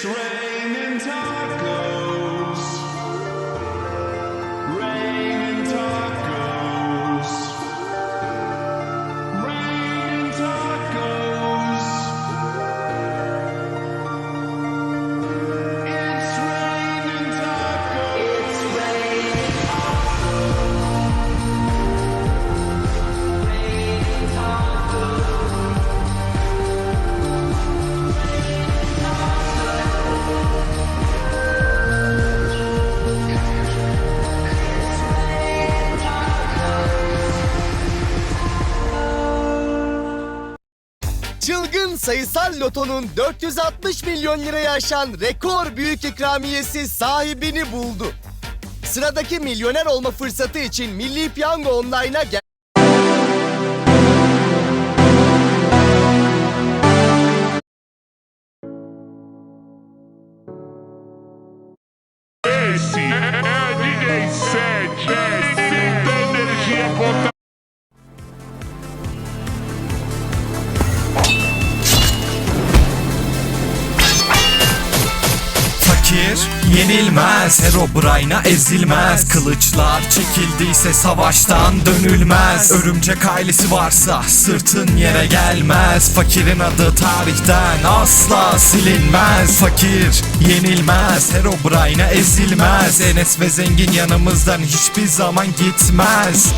X-ray. Çılgın sayısal lotonun 460 milyon liraya aşan rekor büyük ikramiyesi sahibini buldu. Sıradaki milyoner olma fırsatı için Milli Piyango Online'a gel. Esse é Fakir yenilmez. Herobrine'a ezilmez. Kılıçlar çekildiyse savaştan dönülmez. Örümcek ailesi varsa sırtın yere gelmez. Fakirin adı tarihten asla silinmez. Fakir yenilmez. Herobrine'a ezilmez. Enes ve zengin yanımızdan hiçbir zaman gitmez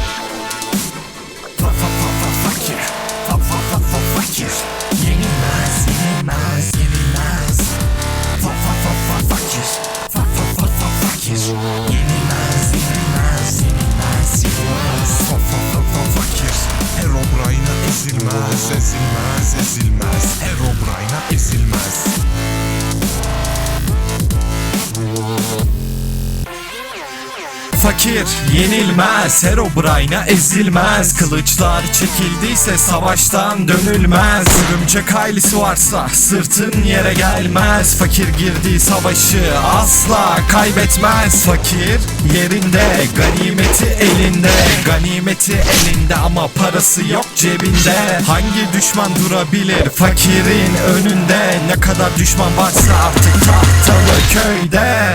ezilmez, ezilmez, ezilmez Herobrine'a ezilmez Fakir yenilmez Herobrine'a ezilmez. Kılıçlar çekildiyse savaştan dönülmez. Örümcek ailesi varsa sırtın yere gelmez. Fakir girdiği savaşı asla kaybetmez. Fakir yerinde ganimeti elinde. Ganimeti elinde ama parası yok cebinde. Hangi düşman durabilir fakirin önünde? Ne kadar düşman varsa artık tahtalı köyde